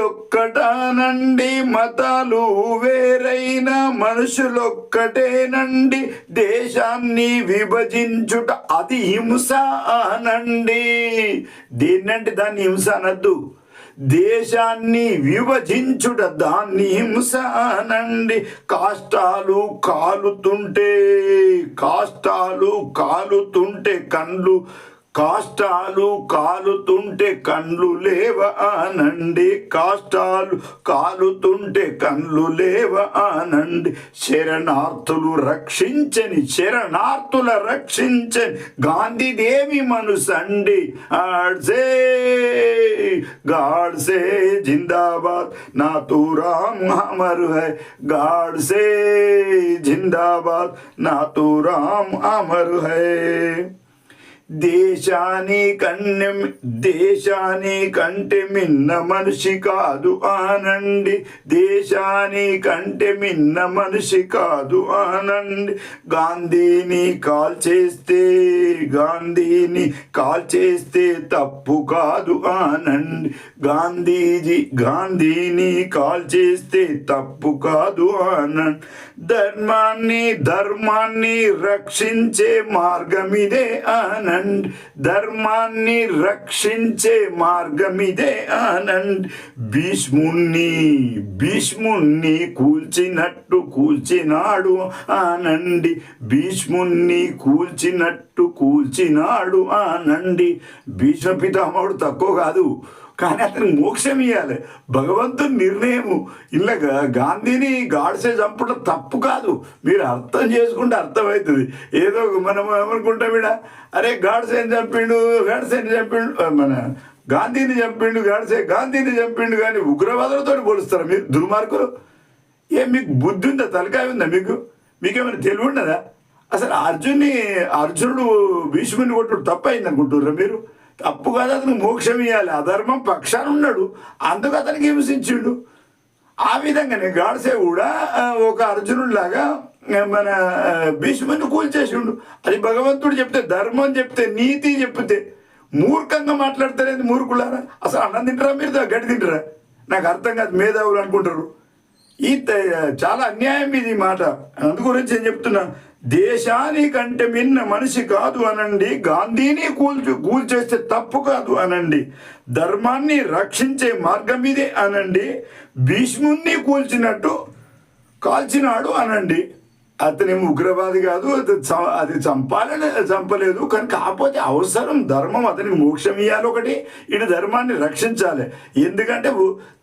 ఒక్కటానండి మతాలు వేరైన మనుషులొక్కటేనండి దేశాన్ని విభజించుట అది హింస అనండి. దేన్నంటే దాన్ని హింస అనద్దు. దేశాన్ని విభజించుట దాన్ని హింస అనండి. కాష్టాలు కాలుతుంటే కాష్టాలు కాలుతుంటే కండ్లు కాష్టాలు కాలుతుంటే కండ్లు లేవ ఆనండి కాష్టాలు కాలుతుంటే కండ్లు లేవ ఆనండి శరణార్థులు రక్షించని శరణార్థుల రక్షించని గాంధీదేవి మనుసండి. ఆడ్సే గాడ్సే జిందాబాద్. నా తూరాం అమరు హై. గాడ్సే జిందాబాద్. నా తూరాం అమరు హై. దేశాని కన్నె దేశాని కంటే మిన్న మనిషి కాదు ఆనండి. దేశాని కంటే మిన్న మనిషి కాదు ఆనండి. గాంధీని కాల్ చేస్తే గాంధీని కాల్ చేస్తే తప్పు కాదు ఆనండి. గాంధీజీ గాంధీని కాల్ చేస్తే తప్పు కాదు ఆనంద్ ధర్మాన్ని ధర్మాన్ని రక్షించే మార్గం ఇదే ఆనంద్ ధర్మాన్ని రక్షించే మార్గం ఇదే ఆనంద్. భీష్ముణ్ణి భీష్ముణ్ణి కూల్చినట్టు కూల్చినాడు ఆనండి భీష్ముణ్ణి కూల్చినట్టు కూల్చినాడు ఆనండి భీష్మ పితామహుడు తక్కువ కాదు. కానీ అతనికి మోక్షం ఇవ్వాలి భగవంతుని నిర్ణయము. ఇలా గాంధీని గాడ్సే చంపడం తప్పు కాదు. మీరు అర్థం చేసుకుంటే అర్థమవుతుంది. ఏదో మనం ఏమనుకుంటాం ఇడ అరే గాడ్సేని చంపిండు గాడ్సేని చంపిండు మన గాంధీని చంపిండు గాడ్సే గాంధీని చంపిండు కానీ ఉగ్రవాదులతో పోలుస్తారా మీరు దుర్మార్గులు? ఏం మీకు బుద్ధి ఉందా? తలకాయ ఉందా మీకు? మీకేమైనా తెలివి ఉన్నదా? అసలు అర్జున్ని అర్జునుడు భీష్ముని కొట్టుడు తప్పు అయింది అనుకుంటుర్రా మీరు? తప్పు కాదు అతనికి మోక్షం ఇవ్వాలి అధర్మం పక్షాన ఉన్నాడు. అందుకు అతనికి హింసించిండు. ఆ విధంగానే గాడ్సే కూడా ఒక అర్జునుడిలాగా మన భీష్ముని కూల్చేసిండు. అది భగవంతుడు చెప్తే ధర్మం చెప్తే నీతి చెప్తే మూర్ఖంగా మాట్లాడతారేంది మూర్ఖులారా? అసలు అన్నం తింటారా మీరు? గడ్డి తింటారా? నాకు అర్థం కాదు మేధావులు అనుకుంటారు. ఈ త- చాలా అన్యాయం ఇది మాట. అందు గురించి నేను చెప్తున్నా. దేశానికంటే మిన్న మనిషి కాదు అనండి. గాంధీని కూల్చు కూల్చేస్తే తప్పు కాదు అనండి. ధర్మాన్ని రక్షించే మార్గం ఇదే అనండి. భీష్ముణ్ణి కూల్చినట్టు కాల్చినాడు అనండి. అతని ఉగ్రవాది కాదు అది అది చంపాలని చంపలేదు. కానీ కాకపోతే అవసరం ధర్మం అతనికి మోక్షం ఇవ్వాలి ఒకటి. ఇటు ధర్మాన్ని రక్షించాలి. ఎందుకంటే